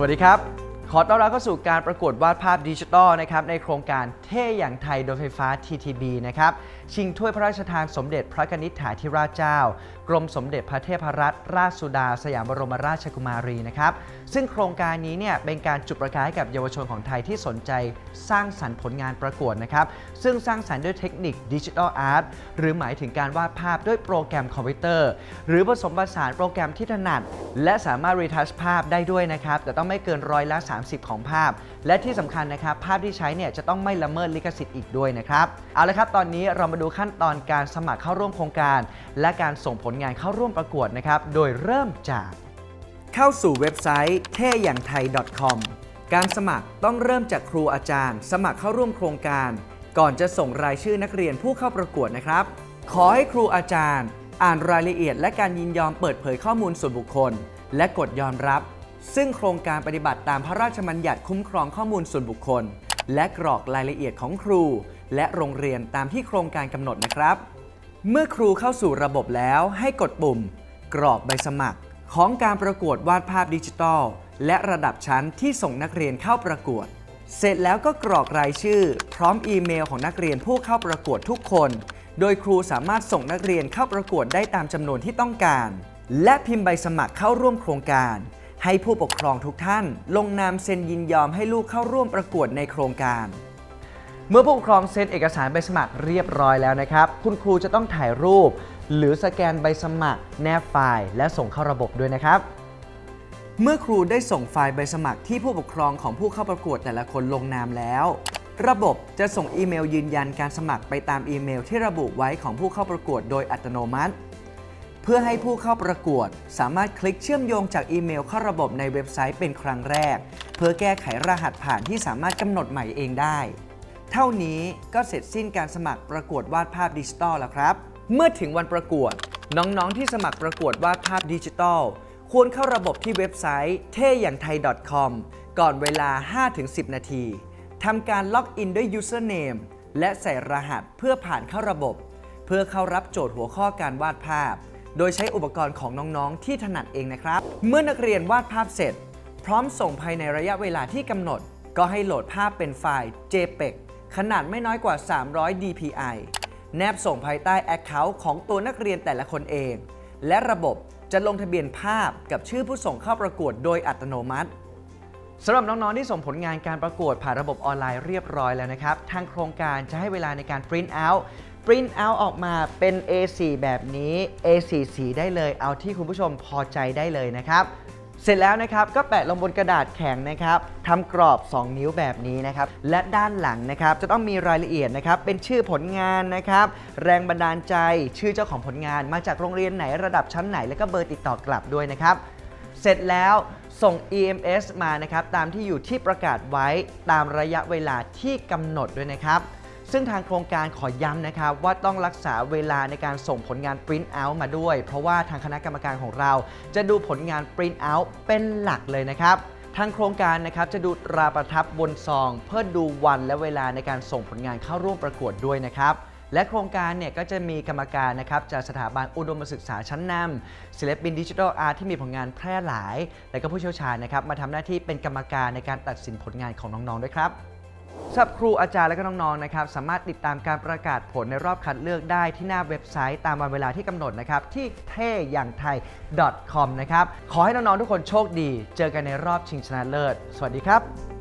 สวัสดีครับ ขอต้อนรับเข้าสู่การประกวดวาดภาพดิจิทัลนะครับในโครงการเท่อย่างไทยโดยไฟฟ้า TTB นะครับชิงถ้วยพระราชทานสมเด็จพระกนิษฐาธิราชเจ้า กรมสมเด็จพระเทพรัตนราชสุดา สยามบรมราชกุมารีนะครับซึ่งโครงการนี้เนี่ยเป็นการจุดประกายให้กับเยาวชนของไทยที่สนใจสร้างสรรค์ผลงานประกวดนะครับซึ่งสร้างสรรค์ด้วยเทคนิคดิจิทัลอาร์ตหรือหมายถึงการวาดภาพด้วยโปรแกรมคอมพิวเตอร์ หรือผสมผสานโปรแกรมที่ถนัด และสามารถรีทัชภาพได้ด้วยนะครับแต่ต้องไม่เกินร้อยละ30 ของภาพ และที่สำคัญนะครับ ภาพที่ใช้เนี่ยจะต้องไม่ละเมิดลิขสิทธิ์อีกด้วยนะครับ เอาละครับตอนนี้เรามาดูขั้นตอนการสมัครเข้าร่วมโครงการ และการส่งผลงานเข้าร่วมประกวดนะครับ โดยเริ่มจาก เข้าสู่เว็บไซต์เท่อย่างไทย .com การสมัครต้องเริ่มจากครูอาจารย์ สมัครเข้าร่วมโครงการ ก่อนจะส่งรายชื่อนักเรียนผู้เข้าประกวดนะครับ ขอให้ครูอาจารย์ อ่านรายละเอียด และการยินยอมเปิดเผยข้อมูลส่วนบุคคล และกดยอมรับ ซึ่งโครงการปฏิบัติตามพระราชบัญญัติคุ้มครองข้อมูลส่วนบุคคล และกรอกรายละเอียดของครู และโรงเรียนตามที่โครงการกำหนดนะครับ เมื่อครูเข้าสู่ระบบแล้วให้กดปุ่ม กรอกใบสมัคร ของการประกวดวาดภาพดิจิทัล และระดับชั้นที่ส่งนักเรียนเข้าประกวด เสร็จแล้วก็กรอกรายชื่อ พร้อมอีเมลของนักเรียนผู้เข้าประกวดทุกคน โดยครูสามารถส่งนักเรียนเข้าประกวดได้ตามจำนวนที่ต้องการ และพิมพ์ใบสมัครเข้าร่วมโครงการ ให้ผู้ปกครองทุกท่าน ลงนามเซ็นยินยอมให้ลูกเข้าร่วมประกวดในโครงการ เมื่อผู้ปกครองเซ็นเอกสารใบสมัครเรียบร้อยแล้วนะครับ คุณครูจะต้องถ่ายรูป หรือสแกนใบสมัคร แนบไฟล์ และส่งเข้าระบบด้วยนะครับ เมื่อครูได้ส่งไฟล์ใบสมัครที่ผู้ปกครองของผู้เข้าประกวดแต่ละคนลงนามแล้ว ระบบจะส่งอีเมลยืนยันการสมัครไปตามอีเมลที่ระบุไว้ของผู้เข้าประกวดโดยอัตโนมัติ พื่อให้ผู้เข้าประกวด สามารถคลิกเชื่อมโยงจากอีเมลเข้าระบบในเว็บไซต์เป็นครั้งแรก เพื่อแก้ไขรหัสผ่านที่สามารถกำหนดใหม่เองได้ เท่านี้ก็เสร็จสิ้นการสมัครประกวดวาดภาพดิจิทัลแล้วครับ เมื่อถึงวันประกวด น้องๆ ที่สมัครประกวดวาดภาพดิจิทัลควรเข้าระบบที่เว็บไซต์เท่อย่างไทย .com ก่อนเวลา 5-10 นาทีทำการล็อกอินด้วย username และใส่รหัสเพื่อผ่านเข้าระบบ เพื่อเข้ารับโจทย์หัวข้อการวาดภาพ โดยใช้อุปกรณ์ของน้องๆ ที่ถนัดเองนะครับ เมื่อนักเรียนวาดภาพเสร็จ พร้อมส่งภายในระยะเวลาที่กำหนด ก็ให้โหลดภาพเป็นไฟล์ JPEG ขนาดไม่น้อยกว่า 300 dpi แนบส่งภายใต้ Account ของตัวนักเรียนแต่ละคนเอง และระบบจะลงทะเบียนภาพกับชื่อผู้ส่งเข้าประกวดโดยอัตโนมัติสำหรับน้อง ๆ ที่ส่งผลงานการประกวดผ่านระบบออนไลน์เรียบร้อยแล้วนะครับ ทางโครงการจะให้เวลาในการ print out print out ออกมาเป็น A4 แบบนี้ A4 สีได้เลย เอาที่คุณผู้ชมพอใจได้เลยนะครับ เสร็จแล้วนะครับก็แปะลงบนกระดาษแข็งนะครับทำกรอบ 2 นิ้วแบบนี้นะครับ และด้านหลังนะครับจะต้องมีรายละเอียดนะครับ เป็นชื่อผลงานนะครับ แรงบันดาลใจชื่อเจ้าของผลงานมาจากโรงเรียนไหนระดับชั้นไหน แล้วก็เบอร์ติดต่อกลับด้วยนะครับ เสร็จแล้วส่ง EMS มานะครับตามที่อยู่ที่ประกาศไว้ตามระยะเวลาที่กำหนดด้วยนะครับ ซึ่งทางโครงการขอย้ำนะครับว่าต้องรักษาเวลาในการส่งผลงาน Print Out มาด้วย เพราะว่าทางคณะกรรมการของเรา จะดูผลงาน Print Out เป็นหลักเลยนะครับทางโครงการนะครับจะดูตราประทับบนซอง เพื่อดูวันและเวลาในการส่งผลงานเข้าร่วมประกวดด้วยนะครับและโครงการเนี่ยก็จะมีกรรมการนะครับจากสถาบันอุดมศึกษาชั้นนำศิลปินดิจิทัลอาร์ตที่มีผลงานแพร่หลาย และก็ผู้เชี่ยวชาญนะครับมาทำหน้าที่เป็นกรรมการในการตัดสินผลงานของน้องๆด้วยครับ หรับครูอาจารย์และก็น้องๆนะครับสามารถติดตามการประกาศผลในรอบคัดเลือกได้ที่หน้าเว็บไซต์ตามวันเวลาที่กำหนดนะครับที่เท่อย่างไทย .com นะครับขอให้น้องๆทุกคนโชคดี เจอกันในรอบชิงชนะเลิศ สวัสดีครับ